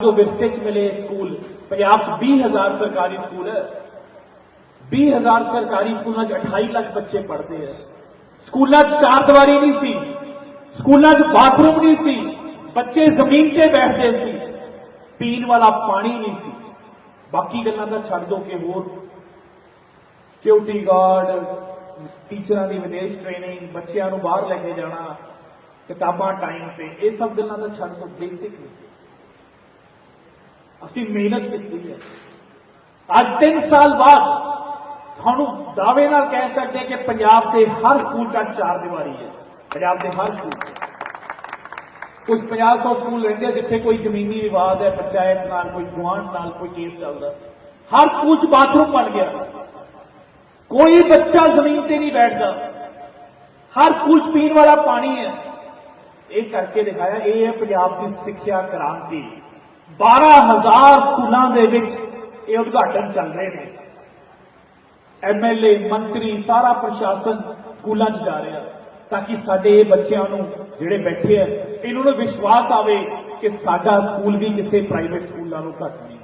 ਜੋ ਵਿਰਸੇ ਚ ਮਿਲੇ ਸਕੂਲ ਪੰਜਾਬ ਚ 20000 ਸਰਕਾਰੀ ਸਕੂਲ ਹੈ 20000 ਸਰਕਾਰੀ ਸਕੂਲਾਂ ਚ 28 ਲੱਖ ਬੱਚੇ ਪੜ੍ਹਦੇ ਆ ਸਕੂਲਾਂ ਚ ਚਾਰ ਦੀਵਾਰੀ ਨਹੀਂ ਸੀ ਸਕੂਲਾਂ ਚ ਬਾਥਰੂਮ ਨਹੀਂ ਸੀ ਬੱਚੇ ਜ਼ਮੀਨ ਤੇ ਬੈਠਦੇ ਸੀ ਪੀਣ ਵਾਲਾ ਪਾਣੀ ਨਹੀਂ ਸੀ ਬਾਕੀ ਗੱਲਾਂ ਤਾਂ ਛੱਡ ਦੋ ਕਿ ਹੋਰ ਸਿਕਿਉਰਿਟੀ ਗਾਰਡ ਟੀਚਰਾਂ ਦੀ ਵਿਦੇਸ਼ ਟ੍ਰੇਨਿੰਗ ਬੱਚਿਆਂ ਨੂੰ ਬਾਹਰ ਲੈ ਕੇ ਜਾਣਾ ਕਿਤਾਬਾਂ ਟਾਈਮ ਤੇ ਇਹ ਸਭ ਗੱਲਾਂ ਤਾਂ ਛੱਡ ਦੋ ਬੇਸਿਕ ਨਹੀਂ ਅਸੀਂ ਮਿਹਨਤ ਕੀਤੀ ਹੈ। ਅੱਜ 3 ਸਾਲ ਬਾਅਦ ਤੁਹਾਨੂੰ ਦਾਅਵੇ ਨਾਲ ਕਹਿ ਸਕਦੇ ਕਿ ਪੰਜਾਬ ਦੇ ਹਰ ਸਕੂਲ 'ਚ ਅੱਜ ਚਾਰ ਦੀਵਾਰੀ ਹੈ। ਪੰਜਾਬ ਦੇ ਹਰ ਸਕੂਲ 'ਚ। ਕੁਝ 50 ਸਕੂਲ ਰਹਿੰਦੇ ਜਿੱਥੇ ਕੋਈ ਜ਼ਮੀਨੀ ਵਿਵਾਦ ਹੈ, ਪੰਚਾਇਤ ਨਾਲ, ਕੋਈ ਗੁਆਂਢ ਨਾਲ, ਕੋਈ ਕੇਸ ਚੱਲਦਾ। ਹਰ ਸਕੂਲ 'ਚ ਬਾਥਰੂਮ ਬਣ ਗਿਆ। ਕੋਈ ਬੱਚਾ ਜ਼ਮੀਨ ਤੇ ਨਹੀਂ ਬੈਠਦਾ। ਹਰ ਸਕੂਲ 'ਚ ਪੀਣ ਵਾਲਾ ਪਾਣੀ ਹੈ। ਇਹ ਕਰਕੇ ਦਿਖਾਇਆ, ਇਹ ਹੈ ਪੰਜਾਬ ਦੀ ਸਿੱਖਿਆ ਕ੍ਰਾਂਤੀ। 12000 ਸਕੂਲਾਂ ਦੇ ਵਿੱਚ ਇਹ ਉਦਘਾਟਨ ਚੱਲ ਰਹੇ ਨੇ। ਐਮਐਲਏ ਮੰਤਰੀ, ਸਾਰਾ ਪ੍ਰਸ਼ਾਸਨ ਸਕੂਲਾਂ 'ਚ ਜਾ ਰਿਹਾ ਤਾਂ ਕਿ ਸਾਡੇ ਇਹ ਬੱਚਿਆਂ ਨੂੰ ਜਿਹੜੇ ਬੈਠੇ ਆ, ਇਹਨਾਂ ਨੂੰ ਵਿਸ਼ਵਾਸ ਆਵੇ ਕਿ ਸਾਡਾ ਸਕੂਲ ਵੀ ਕਿਸੇ ਪ੍ਰਾਈਵੇਟ ਸਕੂਲ ਨਾਲੋਂ ਘੱਟ ਨਹੀਂ।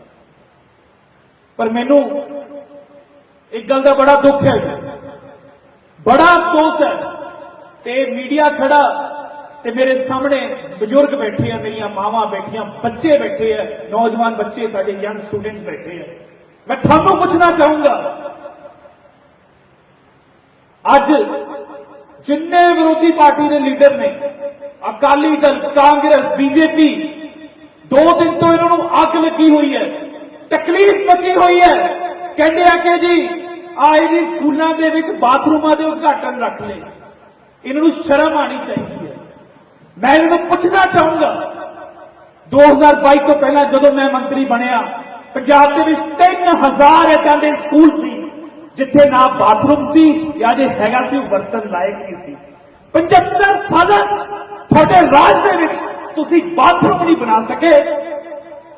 ਪਰ ਮੈਨੂੰ ਇੱਕ ਗੱਲ ਦਾ ਬੜਾ ਦੁੱਖ ਹੈ। ਬੜਾ ਅਫਸੋਸ ਹੈ ਤੇ ਮੀਡੀਆ ਖੜਾ ਤੇ ਮੇਰੇ ਸਾਹਮਣੇ ਬਜ਼ੁਰਗ ਬੈਠੇ ਆ, ਮੇਰੀਆਂ ਮਾਵਾਂ ਬੈਠੀਆਂ, ਬੱਚੇ ਬੈਠੇ ਆ, ਨੌਜਵਾਨ ਬੱਚੇ, ਸਾਡੇ ਯੰਗ ਸਟੂਡੈਂਟਸ ਬੈਠੇ ਆ। ਮੈਂ ਤੁਹਾਨੂੰ ਪੁੱਛਣਾ ਚਾਹੂੰਗਾ, ਅੱਜ ਜਿੰਨੇ ਵਿਰੋਧੀ ਪਾਰਟੀ ਦੇ ਲੀਡਰ ਨੇ, ਅਕਾਲੀ ਦਲ, ਕਾਂਗਰਸ, ਬੀਜੇਪੀ, ਦੋ ਦਿਨ ਤੋਂ ਇਹਨਾਂ ਨੂੰ ਅੱਗ ਲੱਗੀ ਹੋਈ ਹੈ, ਤਕਲੀਫ ਮਚੀ ਹੋਈ ਹੈ। ਕਹਿੰਦੇ ਆ ਕਿ ਜੀ, ਆਏ ਜੀ ਸਕੂਲਾਂ ਦੇ ਵਿੱਚ ਬਾਥਰੂਮਾਂ ਦੇ ਉਦਘਾਟਨ ਰੱਖ ਲਏ। ਇਹਨਾਂ ਨੂੰ ਸ਼ਰਮ ਆਣੀ ਚਾਹੀਦੀ ਹੈ। ਮੈਂ ਇਹਨਾਂ ਨੂੰ ਪੁੱਛਣਾ ਚਾਹੂੰਗਾ। 2022 ਤੋਂ ਪਹਿਲਾਂ ਜਦੋਂ ਮੈਂ ਮੰਤਰੀ ਬਣਿਆ, ਪੰਜਾਬ ਦੇ ਵਿੱਚ 3000 ਏਦਾਂ ਦੇ ਸਕੂਲ ਸੀ, ਜਿੱਥੇ ਨਾ ਬਾਥਰੂਮ ਸੀ, ਜਾਂ ਜੇ ਹੈਗਾ ਸੀ, ਉਹ ਵਰਤਨ ਲਾਇਕ ਨਹੀਂ ਸੀ। 75 ਸਾਲਾਂ 'ਚ ਤੁਹਾਡੇ ਰਾਜ ਦੇ ਵਿੱਚ ਤੁਸੀਂ ਬਾਥਰੂਮ ਨਹੀਂ ਬਣਾ ਸਕੇ।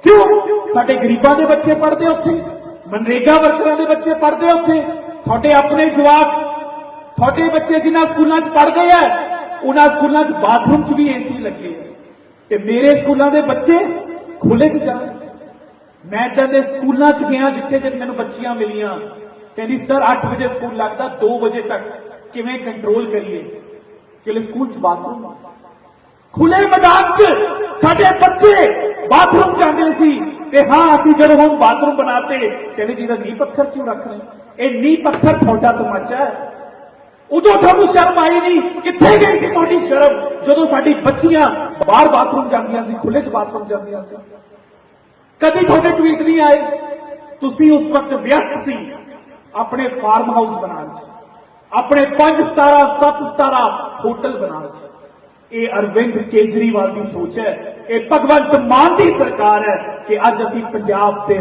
ਕਿਉਂ? ਸਾਡੇ ਗਰੀਬਾਂ ਦੇ ਬੱਚੇ ਪੜ੍ਹਦੇ ਉੱਥੇ, ਮਨਰੇਗਾ ਵਰਕਰਾਂ ਦੇ ਬੱਚੇ ਪੜ੍ਹਦੇ ਉੱਥੇ। ਤੁਹਾਡੇ ਆਪਣੇ ਜਵਾਕ, ਤੁਹਾਡੇ ਬੱਚੇ ਜਿਨ੍ਹਾਂ ਸਕੂਲਾਂ 'ਚ ਪੜ੍ਹਦੇ ਆ ਉਹਨਾਂ ਸਕੂਲਾਂ 'ਚ ਬਾਥਰੂਮ 'ਚ ਵੀ ਏਸੀ ਲੱਗੇ ਤੇ ਮੇਰੇ ਸਕੂਲਾਂ ਦੇ ਬੱਚੇ ਖੁੱਲੇ 'ਚ ਜਾਣ। ਮੈਂ ਤਾਂ ਦੇ ਸਕੂਲਾਂ 'ਚ ਗਿਆ ਜਿੱਥੇ ਜਦ ਮੈਨੂੰ ਬੱਚੀਆਂ ਮਿਲੀਆਂ। ਕਹਿੰਦੀ, ਸਰ 8 ਵਜੇ ਸਕੂਲ ਲੱਗਦਾ 2 ਵਜੇ ਤੱਕ। ਕਿਵੇਂ ਕੰਟਰੋਲ ਕਰੀਏ? ਕਿ ਸਕੂਲ 'ਚ ਬਾਥਰੂਮ ਖੁੱਲੇ ਮੈਦਾਨ 'ਚ ਸਾਡੇ ਬੱਚੇ ਬਾਥਰੂਮ ਜਾਂਦੇ ਸੀ। ਤੇ ਹਾਂ, ਅਸੀਂ ਜਦੋਂ ਹੁਣ ਬਾਥਰੂਮ ਬਣਾਤੇ, ਕਹਿੰਦੇ ਜੀ ਦਾ ਨੀਂਹ ਪੱਥਰ ਕਿਉਂ ਰੱਖ ਰਹੇ? ਇਹ ਨੀਂਹ ਪੱਥਰ ਤੁਹਾਡਾ ਤਮਾਚਾ ਹੈ। ਉਦੋਂ ਤੁਹਾਨੂੰ ਸ਼ਰਮ ਆਈ ਨਹੀਂ? ਕਿੱਥੇ ਗਈ ਸੀ ਤੁਹਾਡੀ ਸ਼ਰਮ? ਜਦੋਂ ਸਾਡੀ ਬੱਚੀਆਂ ਬਾਹਰ ਬਾਥਰੂਮ ਜਾਂਦੀਆਂ ਸੀ ਖੁੱਲੇ 'ਚ ਬਾਥਰੂਮ ਜਾਂਦੀਆਂ ਸੀ। ਕਦੀ ਤੁਹਾਡੇ ਟਵੀਟ ਨਹੀਂ ਆਏ? ਤੁਸੀਂ ਉਸ ਵਕਤ ਵਿਅਸਤ ਸੀ, ਆਪਣੇ ਫਾਰਮ ਹਾਊਸ ਬਣਾਉਣ 'ਚ, ਆਪਣੇ 5 ਸਤਾਰਾ 7 ਸਤਾਰਾ ਹੋਟਲ ਬਣਾਉਣ 'ਚ। ਇਹ ਅਰਵਿੰਦ ਕੇਜਰੀਵਾਲ ਦੀ ਸੋਚ ਹੈ, ਇਹ ਭਗਵੰਤ ਮਾਨ ਦੀ ਸਰਕਾਰ ਹੈ ਕਿ ਅੱਜ ਅਸੀਂ ਪੰਜਾਬ ਦੇ